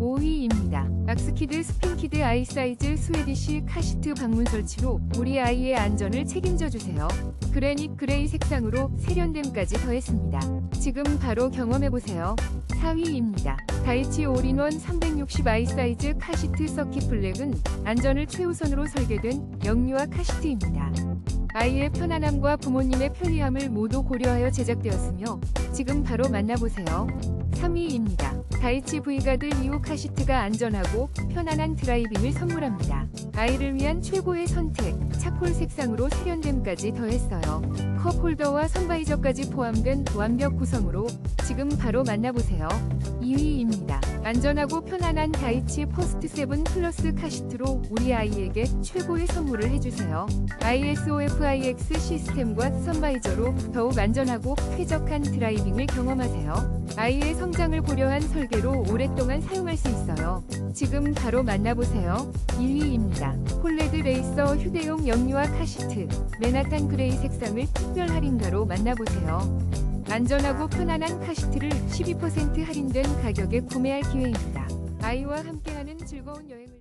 5위입니다. 악스키드 스핀키드 아이 사이즈 스웨디시 카시트 방문 설치로 우리 아이의 안전을 책임져 주세요. 그래닛 그레이 색상으로 세련됨까지 더했습니다. 지금 바로 경험해 보세요. 4위입니다. 다이치 올인원 360 아이 사이즈 카시트 서킷 블랙은 안전을 최우선으로 설계된 영유아 카시트입니다. 아이의 편안함과 부모님의 편리함을 모두 고려하여 제작되었으며 지금 바로 만나보세요. 3위입니다. 다이치 V가드 리오 카시트가 안전하고 편안한 드라이빙을 선물합니다. 아이를 위한 최고의 선택, 차콜 색상으로 세련됨까지 더했어요. 컵 홀더와 선바이저까지 포함된 완벽 구성으로 지금 바로 만나보세요. 2위입니다. 안전하고 편안한 다이치 퍼스트 세븐 플러스 카시트로 우리 아이에게 최고의 선물을 해주세요. ISOFIX 시스템과 선바이저로 더욱 안전하고 쾌적한 드라이빙을 경험하세요. 아이의 성장을 고려한 설계로 오랫동안 사용할 수 있어요. 지금 바로 만나보세요. 1위입니다. 폴레드 레이서 휴대용 영유아 카시트 맨하탄 그레이 색상을 특별 할인가로 만나보세요. 안전하고 편안한 카시트를 12% 할인된 가격에 구매할 기회입니다. 아이와 함께하는 즐거운 여행을